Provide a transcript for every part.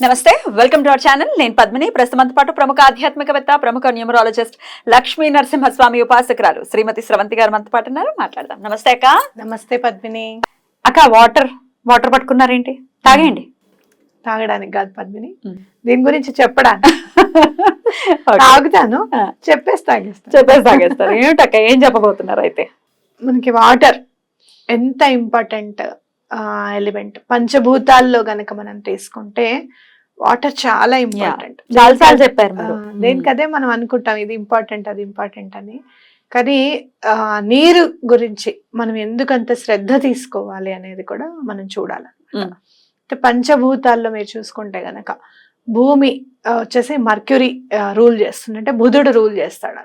నమస్తే welcome to our channel. నేను పద్మిని. ప్రస్తుతం పాటు ప్రముఖ ఆధ్యాత్మికవేత్త ప్రముఖ న్యూమరాలజిస్ట్ లక్ష్మీ నరసింహస్వామి ఉపాసకురాలు శ్రీమతి స్రవంతి గారు మనతో పాటు ఉన్నారు. మాట్లాడదాం. నమస్తే అక్క. నమస్తే పద్మిని. అక్క వాటర్ వాటర్ పట్టుకున్నారేంటి? తాగేయండి. తాగడానికి కాదు పద్మిని. దీని గురించి చెప్పడానికి. తాగుతాను. చెప్పేసి తాగేస్తాను. చెప్పేసి తాగేస్తారు ఏమిటక్క ఏం చెప్పబోతున్నారు అయితే? మనకి వాటర్ ఎంత ఇంపార్టెంట్ ఎలిమెంట్. పంచభూతాల్లో గనక మనం తీసుకుంటే వాటర్ చాలా ఇంపార్టెంట్. చాలా సార్లు చెప్పారు దేనికదే మనం అనుకుంటాం ఇది ఇంపార్టెంట్ అది ఇంపార్టెంట్ అని. కానీ ఆ, నీరు గురించి మనం ఎందుకంత శ్రద్ధ తీసుకోవాలి అనేది కూడా మనం చూడాలి మ్మ్. అంటే పంచభూతాల్లో మీరు చూసుకుంటే గనక భూమి వచ్చేసి మర్క్యూరీ రూల్ చేస్తుంది అంటే బుధుడు రూల్ చేస్తాడు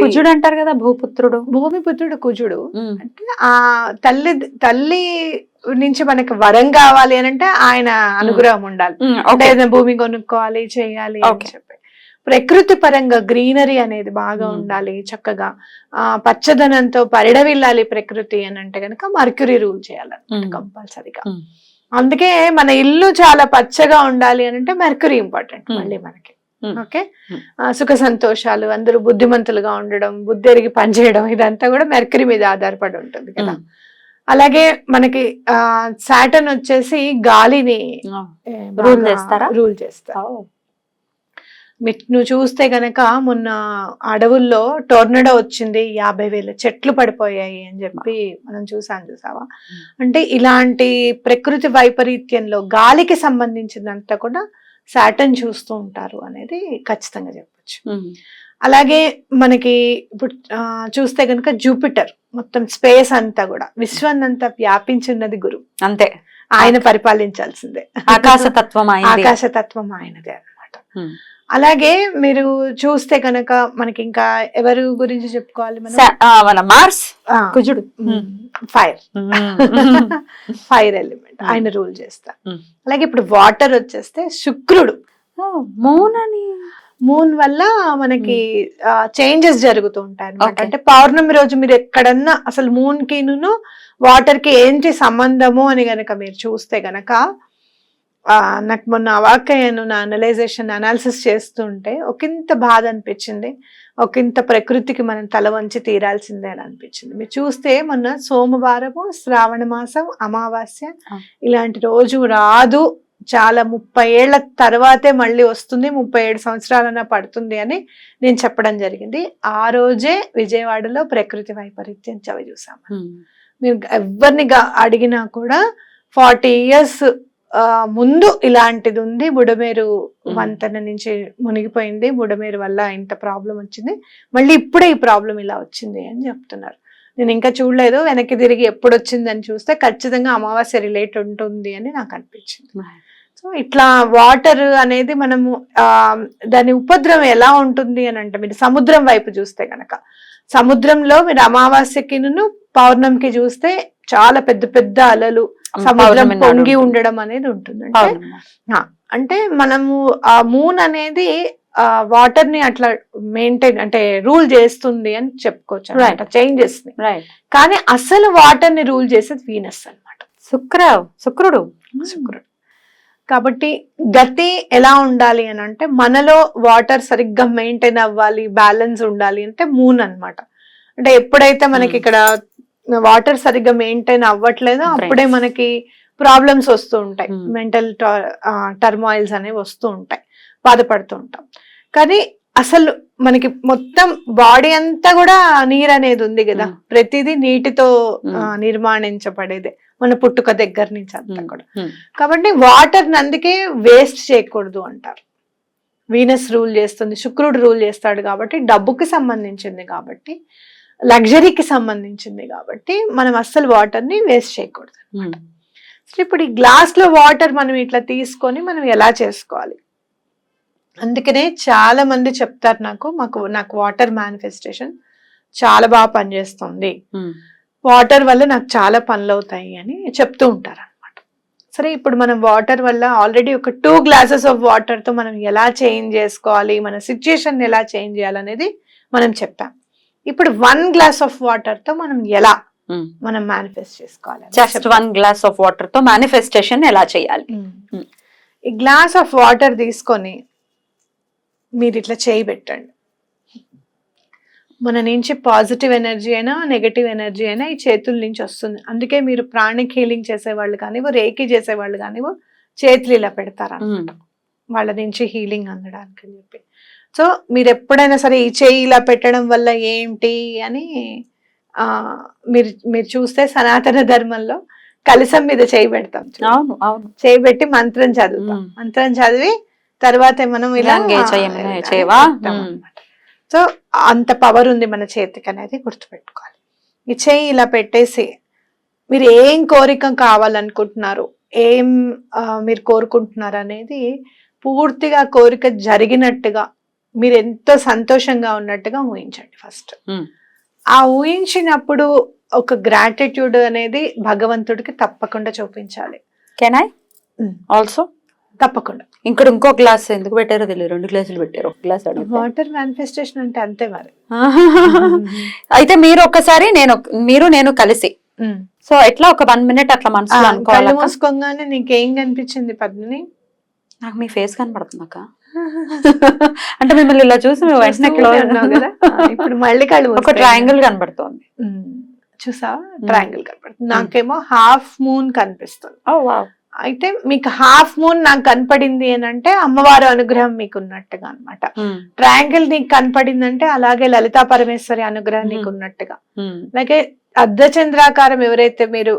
కుజుడు అంటారు కదా భూపుత్రుడు భూమి పుత్రుడు కుజుడు. అంటే ఆ తల్లి తల్లి నుంచి మనకి వరం కావాలి అని అంటే ఆయన అనుగ్రహం ఉండాలి అంటే భూమి కొనుక్కోవాలి చేయాలి అని. చెప్పి ప్రకృతి పరంగా గ్రీనరీ అనేది బాగా. ఉండాలి చక్కగా ఆ పచ్చదనంతో పరిడవిల్లాలి ప్రకృతి అని అంటే గనక మర్క్యూరీ రూల్ చేయాలన్నమాట Hmm. కంపల్సరీగా. అందుకే మన ఇల్లు చాలా పచ్చగా ఉండాలి అని అంటే మెర్క్యూరీ ఇంపార్టెంట్. మళ్ళీ మనకి. ఓకే. సుఖ సంతోషాలు అందరూ బుద్ధిమంతులుగా ఉండడం బుద్ధి ఎరిగి పనిచేయడం ఇదంతా కూడా మెర్క్యూరీ మీద ఆధారపడి ఉంటుంది కదా. అలాగే మనకి ఆ సాటర్న్ వచ్చేసి గాలిని. Rule చేస్తారా? రూల్ చేస్తారు మీ- నువ్వు చూస్తే గనక మొన్న అడవుల్లో టోర్నడో వచ్చింది యాభై వేల చెట్లు పడిపోయాయి అని చెప్పి మనం చూసాం చూసావా అంటే ఇలాంటి ప్రకృతి వైపరీత్యంలో గాలికి సంబంధించిందంతా కూడా సాటర్న్ చూస్తూ ఉంటారు అనేది ఖచ్చితంగా చెప్పొచ్చు. అలాగే మనకి ఇప్పుడు చూస్తే గనక జూపిటర్ మొత్తం స్పేస్ అంతా కూడా విశ్వాన్నంతా వ్యాపించున్నది గురు. అంతే. ఆయన పరిపాలించాల్సిందే. ఆకాశ తత్వం అయింది ఆకాశతత్వం ఆయనదే అన్నమాట. ఉమ్. అలాగే మీరు చూస్తే కనుక మనకి ఇంకా ఎవరు గురించి చెప్పుకోవాలి మనం మార్స్ కుజుడు. ఫైర్. Fire element. ఆయన రూల్ చేస్తారు Hmm. అలాగే ఇప్పుడు వాటర్ వచ్చేస్తే శుక్రుడు మూన్ అని మూన్ వల్ల మనకి చేంజెస్ జరుగుతూ ఉంటాయి అనమాట. అంటే పౌర్ణమి రోజు మీరు ఎక్కడన్నా అసలు మూన్కి వాటర్కి ఏంటి సంబంధము అని గనక మీరు చూస్తే గనక నాకు మొన్న అవాకయ్యాను నా అనలైజేషన్ అనాలిసిస్ చేస్తుంటే ఒకంత బాధ అనిపించింది. ఒకంత ప్రకృతికి మనం తల వంచి తీరాల్సిందే అని అనిపించింది. మీరు చూస్తే మొన్న సోమవారము శ్రావణ మాసం అమావాస్య. ఇలాంటి రోజు రాదు. చాలా ముప్పై ఏళ్ళ తర్వాతే మళ్ళీ వస్తుంది. ముప్పై ఏడు సంవత్సరాలన్నా పడుతుంది అని నేను చెప్పడం జరిగింది. ఆ రోజే విజయవాడలో ప్రకృతి వైపరీత్యం చవి చూసాం ఉమ్. మీరు ఎవరిని అడిగినా కూడా ఫార్టీ ఇయర్స్ ముందు ఇలాంటిది ఉంది బుడమేరు. వంతెన నుంచి మునిగిపోయింది. బుడమేరు వల్ల ఇంత ప్రాబ్లం వచ్చింది. మళ్ళీ ఇప్పుడే ఈ ప్రాబ్లం ఇలా వచ్చింది అని చెప్తున్నారు. నేను ఇంకా చూడలేదు. వెనక్కి తిరిగి ఎప్పుడు వచ్చింది అని చూస్తే ఖచ్చితంగా అమావాస్య రిలేట్ ఉంటుంది అని నాకు అనిపించింది. సో ఇట్లా వాటర్ అనేది మనము ఆ దాని ఉపద్రవం ఎలా ఉంటుంది అని అంటే మీరు సముద్రం వైపు చూస్తే గనక. సముద్రంలో మీరు అమావాస్యకిను పౌర్ణమికి చూస్తే చాలా పెద్ద పెద్ద అలలు సముద్రం పొంగి. ఉండడం అనేది ఉంటుంది. అంటే మనము ఆ మూన్ అనేది ఆ వాటర్ని అట్లా మెయింటైన్ అంటే రూల్ చేస్తుంది అని చెప్పుకోవచ్చు అనమాట చేంజెస్ని రైట్ కానీ అసలు వాటర్ని రూల్ చేసేది వీనస్ అన్నమాట. శుక్ర శుక్రుడు. శుక్రుడు. కాబట్టి గతి ఎలా ఉండాలి అని అంటే మనలో వాటర్ సరిగ్గా మెయింటైన్ అవ్వాలి బ్యాలెన్స్ ఉండాలి అంటే మూన్ అన్నమాట. అంటే ఎప్పుడైతే మనకి Hmm. ఇక్కడ వాటర్ సరిగ్గా మెయింటైన్ అవ్వట్లేదో. అప్పుడే మనకి ప్రాబ్లమ్స్ వస్తూ ఉంటాయి Hmm. మెంటల్ టర్మాయిల్స్ అనేవి వస్తూ ఉంటాయి బాధపడుతూ ఉంటాం కానీ అసలు మనకి మొత్తం బాడీ అంతా కూడా నీరు అనేది ఉంది కదా Hmm. ప్రతిదీ నీటితో Hmm. నిర్మాణించబడేదే మన పుట్టుక దగ్గర నుంచి అంతా. కూడా. కాబట్టి వాటర్ అందుకే వేస్ట్ చేయకూడదు అంటారు వీనస్ రూల్ చేస్తుంది శుక్రుడు రూల్ చేస్తాడు కాబట్టి డబ్బుకి సంబంధించింది కాబట్టి లగ్జరీకి సంబంధించింది కాబట్టి మనం అస్సలు వాటర్ని వేస్ట్ చేయకూడదు ఉమ్. సో ఇప్పుడు ఈ గ్లాస్లో వాటర్ మనం ఇట్లా తీసుకొని మనం ఎలా చేసుకోవాలి? అందుకనే చాలా మంది చెప్తారు నాకు మాకు నాకు వాటర్ మేనిఫెస్టేషన్ చాలా బాగా పనిచేస్తుంది. ఉమ్. వాటర్ వల్ల నాకు చాలా పనులు అవుతాయి అని చెప్తూ ఉంటారు అనమాట సరే ఇప్పుడు మనం వాటర్ వల్ల ఆల్రెడీ ఒక టూ గ్లాసెస్ ఆఫ్ వాటర్తో మనం ఎలా చేంజ్ చేసుకోవాలి? మన సిచ్యుయేషన్ ఎలా చేంజ్ చేయాలనేది మనం చెప్పాం. ఇప్పుడు వన్ గ్లాస్ ఆఫ్ వాటర్తో మనం ఎలా ఉమ్. మనం మేనిఫెస్ట్ చేసుకోవాలి? జస్ట్. వన్ గ్లాస్ ఆఫ్ వాటర్తో మేనిఫెస్టేషన్ ఎలా చేయాలి? ఉమ్. ఈ గ్లాస్ ఆఫ్ వాటర్ తీసుకొని మీరు ఇట్లా చేయి పెట్టండి మన నుంచి పాజిటివ్ ఎనర్జీ అయినా నెగటివ్ ఎనర్జీ అయినా ఈ చేతుల నుంచి వస్తుంది. అందుకే మీరు ప్రాణిక్ హీలింగ్ చేసేవాళ్ళు కానివ్వు రేకి చేసేవాళ్ళు కానివ్వు చేతులు ఇలా పెడతారు వాళ్ళ నుంచి హీలింగ్ అందడానికి అని చెప్పి. సో మీరు ఎప్పుడైనా సరే ఈ చేయి ఇలా పెట్టడం వల్ల ఏంటి అని ఆ మీరు మీరు చూస్తే సనాతన ధర్మంలో కలసం మీద చేయి పెడతాం. అవును అవును చేయి పెట్టి మంత్రం చదువుతాం. మంత్రం చదివి తర్వాత మనం ఇలా. సో అంత పవర్ ఉంది మన చేతికి అనేది గుర్తుపెట్టుకోవాలి ఈ చేయి ఇలా పెట్టేసి మీరు ఏం కోరిక కావాలనుకుంటున్నారు ఏం మీరు కోరుకుంటున్నారు అనేది పూర్తిగా కోరిక జరిగినట్టుగా మీరు ఎంతో సంతోషంగా ఉన్నట్టుగా ఊహించండి ఫస్ట్. ఆ ఊహించినప్పుడు ఒక గ్రాటిట్యూడ్ అనేది భగవంతుడికి తప్పకుండా చూపించాలి. Can I. ఆల్సో తప్పకుండా. ఇక్కడ ఇంకో గ్లాస్ ఎందుకు పెట్టారో తెలియదు. రెండు గ్లాసులు పెట్టారు. ఒక గ్లాస్. వాటర్ మేనిఫెస్టేషన్ అంటే అంతే మరి. అయితే మీరు ఒక్కసారి నేను మీరు నేను కలిసి. సో ఎట్లా ఒక వన్ మినిట్ అట్లా మనసులో అనుకోవాలి మూసుకోగానే నీకేం కనిపించింది పద్మిని? నాకు మీ ఫేస్ కనపడుతుంది అక్క అంటే మిమ్మల్ని ఇలా చూసి మేము వెంటనే ఉన్నావు కదా? ఇప్పుడు మళ్ళీ కళ్ళు ఒక. ట్రయాంగిల్ కనబడుతోంది. చూసావా? ట్రయాంగిల్ కనపడుతుంది నాకేమో హాఫ్ మూన్ కనిపిస్తుంది. వావ్ అయితే మీకు హాఫ్ మూన్ నాకు కనపడింది అని అంటే అమ్మవారి అనుగ్రహం మీకు ఉన్నట్టుగా అన్నమాట ట్రయాంగిల్ నీకు కనపడింది అంటే అలాగే లలితా పరమేశ్వరి అనుగ్రహం నీకు. ఉన్నట్టుగా అలాగే అర్ధచంద్రాకారం ఎవరైతే మీరు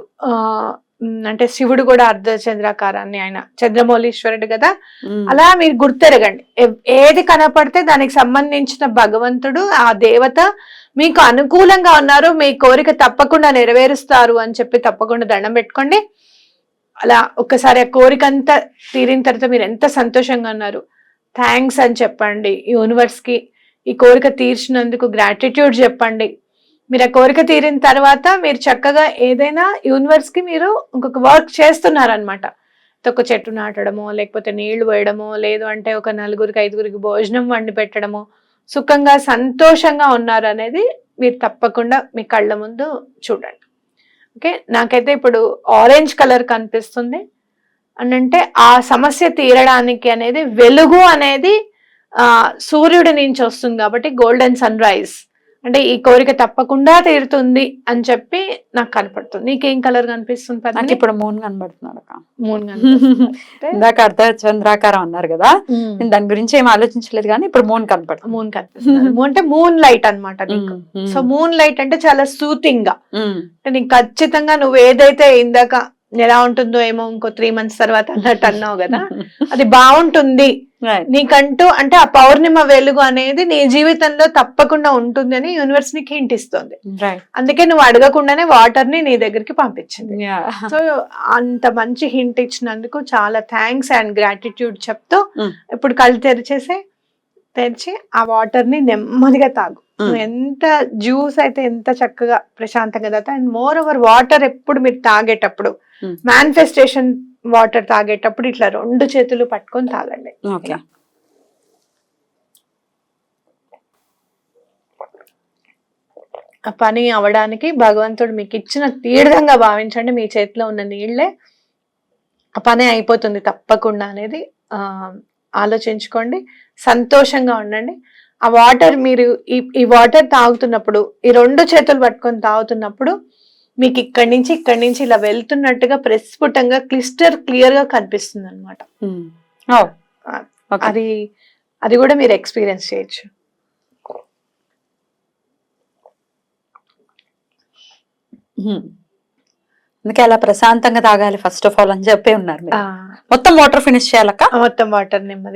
అంటే శివుడు కూడా అర్ధచంద్రాకారాన్ని ఆయన చంద్రమౌళీశ్వరుడు కదా. అలా మీరు గుర్తెరగండి. ఏది కనపడితే దానికి సంబంధించిన భగవంతుడు ఆ దేవత మీకు అనుకూలంగా ఉన్నారు మీ కోరిక తప్పకుండా నెరవేరుస్తారు అని చెప్పి తప్పకుండా దండం పెట్టుకోండి. అలా ఒక్కసారి ఆ కోరిక అంతా తీరిన తర్వాత మీరు ఎంత సంతోషంగా ఉన్నారు. థ్యాంక్స్ అని చెప్పండి యూనివర్స్కి. ఈ కోరిక తీర్చినందుకు గ్రాటిట్యూడ్ చెప్పండి. మీరు ఆ కోరిక తీరిన తర్వాత మీరు చక్కగా ఏదైనా యూనివర్స్కి మీరు ఇంకొక వర్క్ చేస్తున్నారనమాట ఒక చెట్టు నాటడమో లేకపోతే నీళ్ళు పోయడమో లేదు అంటే ఒక నలుగురికి ఐదుగురికి భోజనం వండి పెట్టడమో సుఖంగా సంతోషంగా ఉన్నారు అనేది మీరు తప్పకుండా మీ కళ్ళ ముందు చూడండి. ఓకే? నాకైతే ఇప్పుడు ఆరెంజ్ కలర్ కనిపిస్తుంది. అని అంటే ఆ సమస్య తీరడానికి అనేది వెలుగు అనేది సూర్యుడి నుంచి వస్తుంది కాబట్టి గోల్డెన్ సన్ రైజ్ అంటే ఈ కోరిక తప్పకుండా తీరుతుంది అని చెప్పి నాకు కనపడుతుంది. నీకేం కలర్ కనిపిస్తుంది నాకు? ఇప్పుడు మూన్ కనబడుతున్నాడు మూన్ కనిపిస్తుంది. ఇందాక అర్ధ చంద్రాకారం అన్నారు కదా. నేను దాని గురించి ఏం ఆలోచించలేదు కానీ ఇప్పుడు మూన్ కనపడుతుంది. మూన్ కనిపిస్తుంది. మూన్ అంటే మూన్ లైట్ అన్నమాట నీకు. సో మూన్ లైట్ అంటే చాలా సూతింగ్గా. అంటే నీకు ఖచ్చితంగా నువ్వు ఏదైతే ఇందాక ఎలా ఉంటుందో ఏమో ఇంకో త్రీ మంత్స్ తర్వాత అన్నట్టు అన్నావు కదా అది బాగుంటుంది. నీకంటూ అంటే ఆ పౌర్ణిమ వెలుగు అనేది నీ జీవితంలో తప్పకుండా ఉంటుంది అని యూనివర్స్ నీకు హింట్ ఇస్తుంది. అందుకే నువ్వు అడగకుండానే వాటర్ని నీ దగ్గరికి పంపించింది. సో అంత మంచి హింట్ ఇచ్చినందుకు చాలా థ్యాంక్స్ అండ్ గ్రాటిట్యూడ్ చెప్తూ Mm. ఇప్పుడు కళ్ళు తెరిచేసి తెరిచి ఆ వాటర్ని నెమ్మదిగా తాగు. ఎంత జ్యూస్ అయితే ఎంత చక్కగా ప్రశాంతంగా తాగుతావు. అండ్ మోర్ ఓవర్ వాటర్ ఎప్పుడు మీరు తాగేటప్పుడు. మేనిఫెస్టేషన్ వాటర్ తాగేటప్పుడు ఇట్లా రెండు చేతులు పట్టుకొని తాగండి. ఓకే. ఆ పని అవడానికి భగవంతుడు మీకు ఇచ్చిన తీర్థంగా భావించండి. మీ చేతిలో ఉన్న నీళ్ళే ఆ పని అయిపోతుంది తప్పకుండా అనేది ఆ ఆలోచించుకోండి సంతోషంగా ఉండండి. ఆ వాటర్ మీరు ఈ ఈ వాటర్ తాగుతున్నప్పుడు ఈ రెండు చేతులు పట్టుకొని తాగుతున్నప్పుడు మీకు ఇక్కడి నుంచి ఇక్కడి నుంచి ఇలా వెళ్తున్నట్టుగా ప్రస్ఫుటంగా క్లిస్టర్ క్లియర్గా కనిపిస్తుంది అనమాట ఓకే అది అది కూడా మీరు ఎక్స్పీరియన్స్ చేయొచ్చు. అందుకే అలా ప్రశాంతంగా తాగాలి ఫస్ట్ ఆఫ్ ఆల్ అని చెప్పి ఉన్నారు మొత్తం వాటర్ ఫినిష్ చేయాలక్క? మొత్తం వాటర్ నెమ్మది